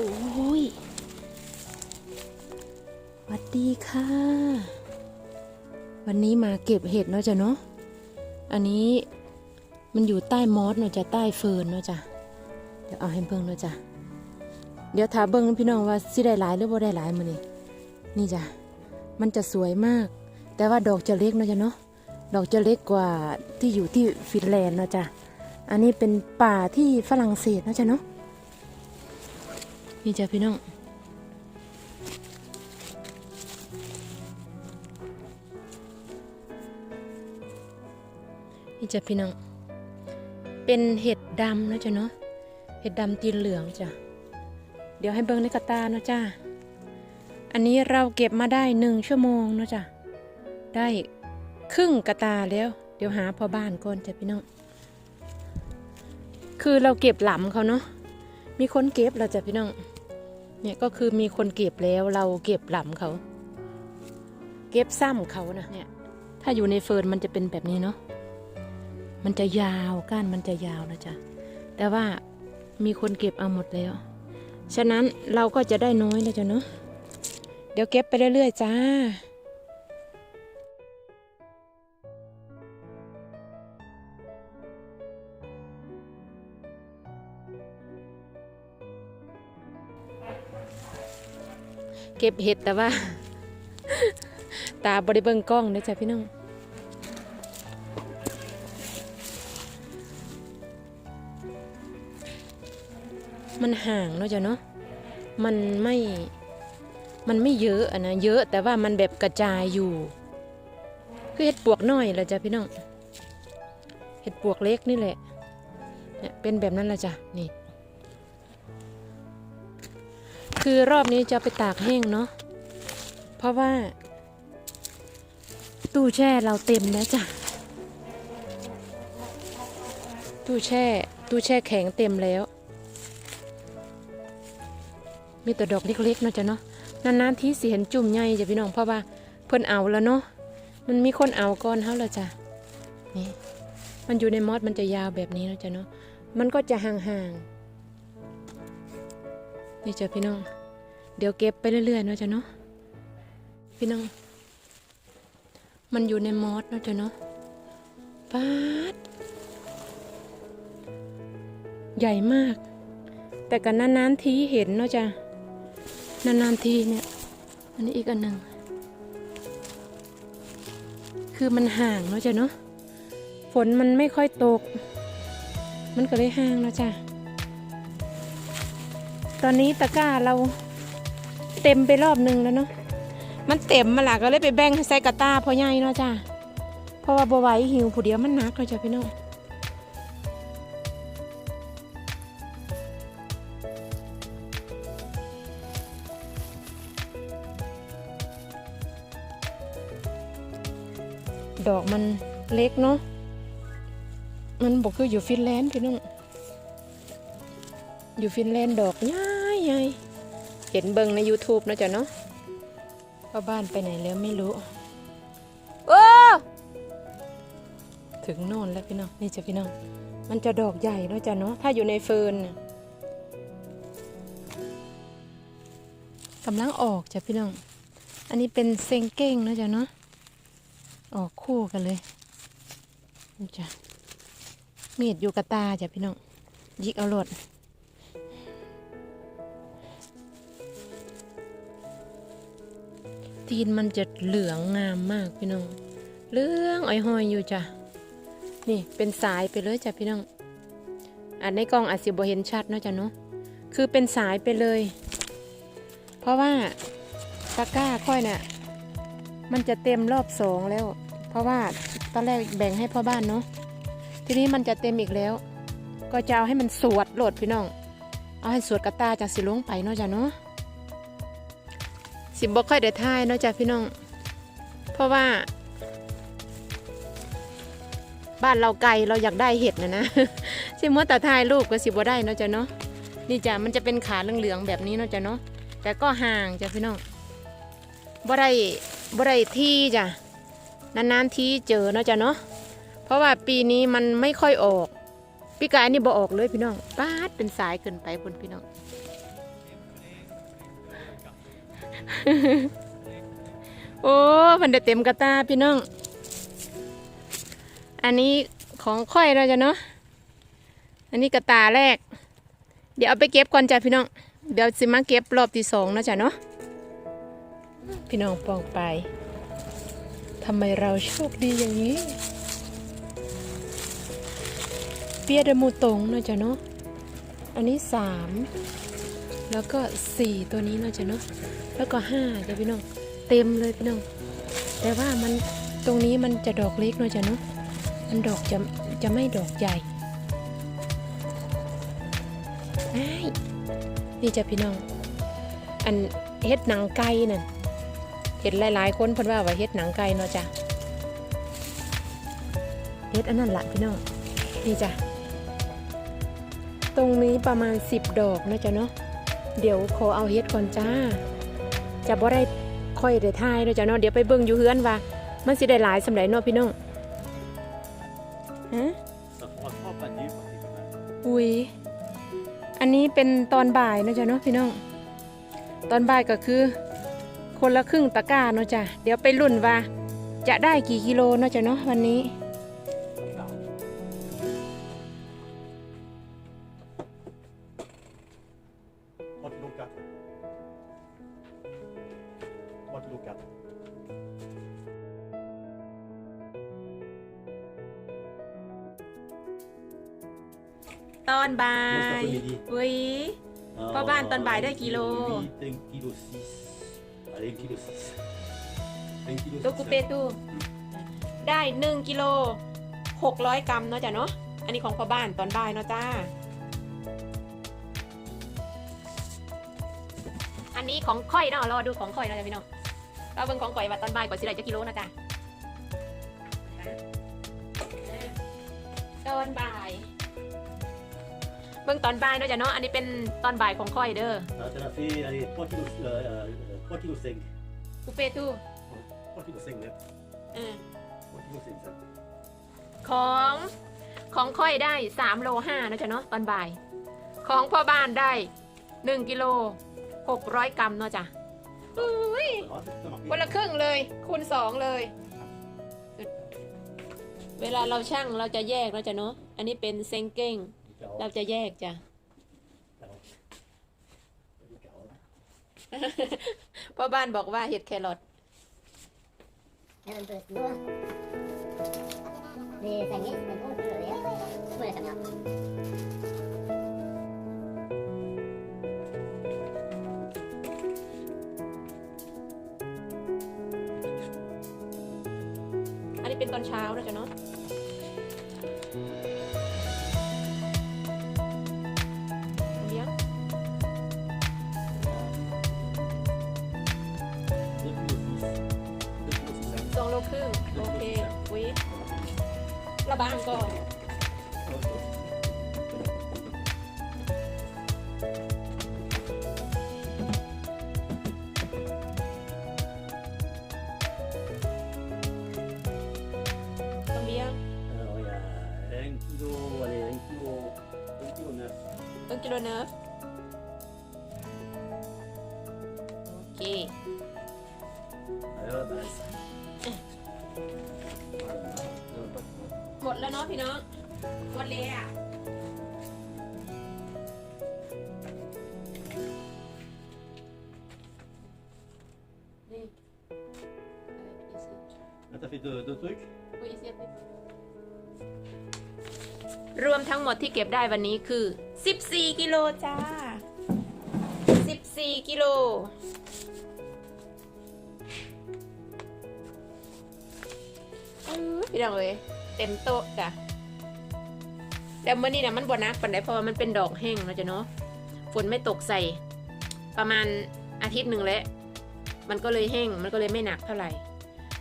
โอ้ยสวัสดีค่ะ วันนี้มาเก็บเห็ดเนาะจ้ะเนาะ อันนี้มันอยู่ใต้มอสเนาะจ้ะใต้เฟิร์นเนาะจ้ะ เดี๋ยวเอาให้เบิ่งเนาะจ้ะ เดี๋ยวถาเบิ่งพี่น้องว่าสิได้หลายหรือบ่ได้หลายมื้อนี้นี่จ้ะ มันจะสวยมาก แต่ว่าดอกจะเล็กเนาะจ้ะเนาะ ดอกจะเล็กกว่าที่อยู่ที่ฟินแลนด์เนาะจ้ะ อันนี้เป็นป่าที่ฝรั่งเศสเนาะจ้ะเนาะ นี่จ้ะพี่น้องนี่จ้ะพี่น้อง เป็นเห็ดดำนะจ๊ะเนาะ เห็ดดำตีนเหลืองจ้ะ เดี๋ยวให้เบิ้งในกระตาเนาะจ้าอันนี้เราเก็บมาได้หนึ่งชั่วโมงเนาะจ้ะ ได้ครึ่งกระตาแล้ว เดี๋ยวหาพอบ้านก่อนจ้ะพี่น้อง คือเราเก็บหลำเขาเนาะ มีคนเก็บแล้วจ้ะพี่น้องเนี่ยก็คือมีคนเก็บแล้วเราเก็บหลำเขา เก็บซ้ำเขานะเนี่ย ถ้าอยู่ในเฟิร์นมันจะเป็นแบบนี้เนาะมันจะยาวก้านมันจะยาวนะจ๊ะแต่ว่ามีคนเก็บเอาหมดแล้ว ฉะนั้นเราก็จะได้น้อยนะจ๊ะเนาะเดี๋ยวเก็บไปเรื่อยๆจ้า เก็บเห็ดแต่ว่า ตาบริเบิงกล้องนะจ๊ะพี่น้องมันห่างเนาะจ้ะเนาะมันไม่มันไม่เยอะอะนะเยอะแต่ว่ามันแบบกระจายอยู่คือเห็ดปวกน้อยละจ้ะพี่น้องเห็ดปวกเล็กนี่แหละเนี่ยเป็นแบบนั้นละจ้ะนี่ คือรอบนี้จะไปตากแห้งเนาะเพราะว่า ตู้แช่เราเต็มแล้วจ้ะตู้แช่ตู้แช่แข็งเต็มแล้ว มีแต่ดอกเล็กๆเนาะจ้ะเนาะนานๆที่สิเห็นจุ่มใหญ่จ้ะพี่น้องเพราะว่าเพิ่นเอาแล้วเนาะมันมีคนเอาก่อนเฮาแล้วจ้ะนี่มันอยู่ในมอสมันจะยาวแบบนี้นะจ้ะเนาะมันก็จะห่างๆ นี่จ้ะพี่น้อง เดี๋ยวเก็บไปเรื่อยๆเนาะจ้ะเนาะ พี่น้อง มันอยู่ในมอสเนาะจ้ะเนาะปาด ใหญ่มาก แต่กันนานๆทีเห็นเนาะจ้ะ นานๆทีเนี่ย อันนี้อีกอันหนึ่ง คือมันห่างเนาะจ้ะเนาะ ฝนมันไม่ค่อยตก มันก็เลยห่างเนาะจ้ะ ตอนนี้ตะกร้าเราเต็มไปรอบหนึ่งแล้วเนาะ มันเต็มมาละก็เลยไปแบ่งให้ใส่กระตาพอใหญ่เนาะจ้ะเพราะว่าบวไหวหิวผู้เดียวมันนักเนาจ้ะพี่น้องดอกมันเล็กเนาะ มันบอกคืออยู่ฟินแลนด์พี่น้อง อยู่ฟินแลนด์ดอกใหญ่ ใหญ่เห็นเบิงใน YouTube นะจ๊ะเนาะพ่อบ้านไปไหนแล้วไม่รู้โอ้ถึงโน่นแล้วพี่น้องนี่จ้ะพี่น้องมันจะดอกใหญ่เนาะจ๊ะเนาะถ้าอยู่ในเฟิร์นน่ะกำลังออกจ้ะพี่น้อง อันนี้เป็นเซงเก้งนะจ๊ะเนาะออกคู่กันเลยนี่จ้ะมีดอยู่กับตาจ้ะพี่น้องยิกเอาโลด ตีนมันจะเหลืองงามมากพี่น้องเหลืองอ้อยหอยอยู่จ้ะนี่เป็นสายไปเลยจ้ะพี่น้องอันในกล้องอาจสิบ่เห็นชัดเนาะจ้ะเนาะคือเป็นสายไปเลย เพราะว่าตะกร้าค่อยเนี่ยมันจะเต็มรอบสองแล้ว เพราะว่าตอนแรกแบ่งให้พ่อบ้านเนาะทีนี้มันจะเต็มอีกแล้ว ก็จะเอาให้มันสวดโหลดพี่น้อง เอาให้สวดกระตาจากสิลงไปเนาะจ้ะเนาะ สิบ่ค่อยได้ท่ายเนาะจ้ะพี่น้อง เพราะว่า บ้านเราไกลเราอยากได้เห็ดนะนะ สิมัวแต่ถ่ายรูปก็สิบ่ได้เนาะจ้ะเนาะนี่จ้ะมันจะเป็นขาเหลืองๆแบบนี้เนาะจ้ะเนาะแต่ก็ห่างจ้ะพี่น้องบ่ได้บ่ได้ที่จ้ะนานๆที่เจอเนาะจ้ะเนาะเพราะว่าปีนี้มันไม่ค่อยออก ปีกายนี่บ่ออกเลยพี่น้องป้าดเป็นสายเกินไปพุ่นพี่น้อง โอ้มันได้เต็มกระตาพี่น้อง อันนี้ของค่อยเราจะเนาะ อันนี้กระตาแรก เดี๋ยวเอาไปเก็บก่อนจ้ะพี่น้อง เดี๋ยวสิมาเก็บรอบที่สองนะจ้ะเนาะ พี่น้องปองไปทำไมเราโชคดีอย่างนี้ เปียดมูตงนะจ้ะเนาะ อันนี้สาม แล้วก็สี่ตัวนี้นะจ้ะเนาะ แล้วก็ห้าจ้ะพี่น้อง เต็มเลยพี่น้อง แต่ว่ามันตรงนี้มันจะดอกเล็กเนาะจ้ะเนาะมันดอกจะจะไม่ดอกใหญ่ไอ้นี่จ้ะพี่น้อง อันเฮ็ดหนังไก่นั่นเห็นหลายๆคนพิ่นว่าว่าเฮ็ดหนังไก่เนาะจ้ะเฮ็ดอันนั้นละพี่น้องนี่จ้ะตรงนี้ประมาณ 10 ดอกเนาะจ้ะเนาะเดี๋ยวขอเอาเฮ็ดก่อนจ้า จะบ่ได้ค่อยได้ทายเนาะจ้ะเนาะเดี๋ยวไปเบิ่งอยู่เฮือนว่า มันสิได้หลายสำหรับเนาะพี่น้องฮะอุ้ยอันนี้เป็นตอนบ่ายเนาะจ้ะเนาะพี่น้อง ตอนบ่ายก็คือ คนละครึ่งตะกร้าเนาะจ้ะเดี๋ยวไปรุ่นว่า จะได้กี่กิโลเนาะจ้ะเนาะวันนี้ ตอนบ่า Moi, ย cet après-midi. อุ้ย Pas ban, ton bail de kilo. 1 kg 6. Allez, 1 kg 6. 1 kg 6. ตัวกูเปตูได้หนึ่งกิโลหกร้อยกรัมเนาะจ้ะเนาะอันนี้ของพ่อบ้านตอนบ่ายเนาะจ้า อันนี้ของค่อยเนาะรอดูของค่อยเนาะจ้ะพี่น้องเราเบิ่งของค่อยว่าตอนบ่ายกว่าสิได้จะกิโลนะจ้ะตอนบ่าย เบิ่งตอนบ่ายเนาะจ้ะเนาะอันนี้เป็นตอนบ่ายของค่อยเด้อ Ah, t'en as fait allez, 3 kg, euh, 3 kg 5. กูเปตู3 kg 5 net. เออ 3 kg 5 ça. ของของค่อยได้สามโลห้านะจ๊ะเนาะตอนบ่าย ของพ่อบ้านได้หนึ่งกิโลหกร้อยกรัมเนาะจ้ะอุ้ย Ah, c'est ça marqué. คนละครึ่งเลยคูณสองเลย เวลาเราช่างเราจะแยกนะจ๊ะเนาะอันนี้เป็นเซงเก้ง เราจะแยกจ้ะพ่อบ้านบอกว่าเห็ดแครอท Era un poco de sangre, me puedo rodear. Puede sacar. อันนี้เป็นตอนเช้านะจ๊ะเนาะ ระบางก่อน Combien Alors, il y a 1 kg, allez, 1 kg, 1 kg 9. 1 kilo neuf Ok พี่น้องหมดเลยอะนี่ Là, t'as fait deux, deux trucs รวมทั้งหมดที่เก็บได้วันนี้คือ 14 กิโลจ้า 14 กิโล อื้อพี่น้องเอ้ยเต็มโต๊ะจ้ะ แต่เมื่อนี้นะมันบนักปันไดเพราะว่ามันเป็นดอกแห้งเนาะจ้ะเนาะฝนไม่ตกใส่ ประมาณอาทิตย์หนึ่งแล้วมันก็เลยแห้งมันก็เลยไม่หนักเท่าไหร่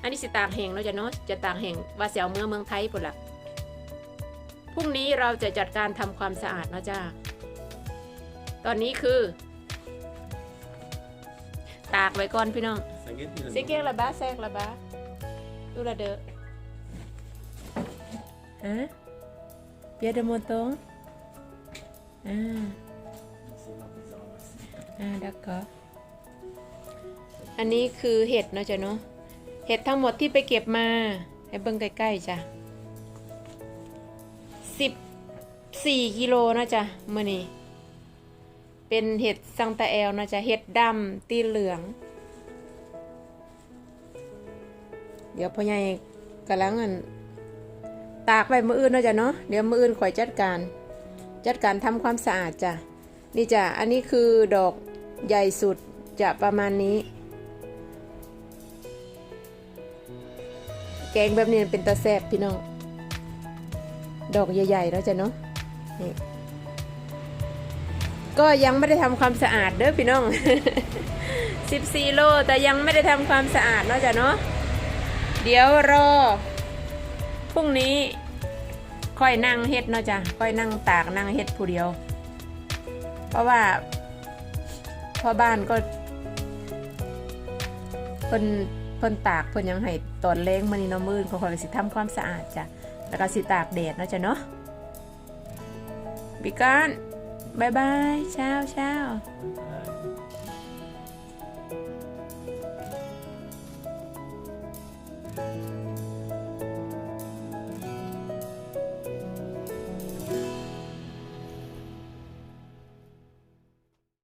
อันนี้สิตากแห้งเนาะจ้ะเนาะจะตากแห้งว่าเสียวเมืองเมืองไทยปุ่นละพรุ่งนี้เราจะจัดการทำความสะอาดเนาะจ้าตอนนี้คือ ตากไว้ก่อนพี่น้อง Ça guette, finalement. ซิเก้งละบ้าแซกละบ้าดูละเด้อฮะ เปียดโมตงอ่าอ่าดักก็อันนี้คือเห็ดเนาะจ้ะเนาะเห็ดทั้งหมดที่ไปเก็บมาให้เบิ่งใกล้ๆจ้ะสิบสี่กิโลนะจ๊ะมื่อนี้เป็นเห็ดซังตาแอลนะจ๊ะเห็ดดำตีเหลือง เดี๋ยวพ่อใหญ่กำลังอัน ตากไว้มืออื่นเนาะจ้ะเนาะเดี๋ยวมืออื่นข่อยจัดการ จัดการทำความสะอาดจ้ะนี่จ้ะอันนี้คือดอกใหญ่สุดจะประมาณนี้ แกงแบบนี้เป็นตาแซบพี่น้องดอกใหญ่ๆแล้วจ้ะเนาะนี่ก็ยังไม่ได้ทำความสะอาดเด้อพี่น้อง 14 โลแต่ยังไม่ได้ทำความสะอาดเนาะจ้ะเนาะเดี๋ยวรอ รุ่งนี้ ค่อยนั่งเฮ็ดเนาะจ้ะค่อยนั่งตากนั่งเฮ็ดผู้เดียว เพราะว่าพ่อบ้านก็เพิ่นเพิ่นตากเพิ่นยังให้ตอนแรงมานี่เนาะมื้ออนเขาคอยสิทำความสะอาดจ้ะแล้วก็สิตากแดดเนาะจ้ะเนาะบิกอนบายบายเช้าเช้า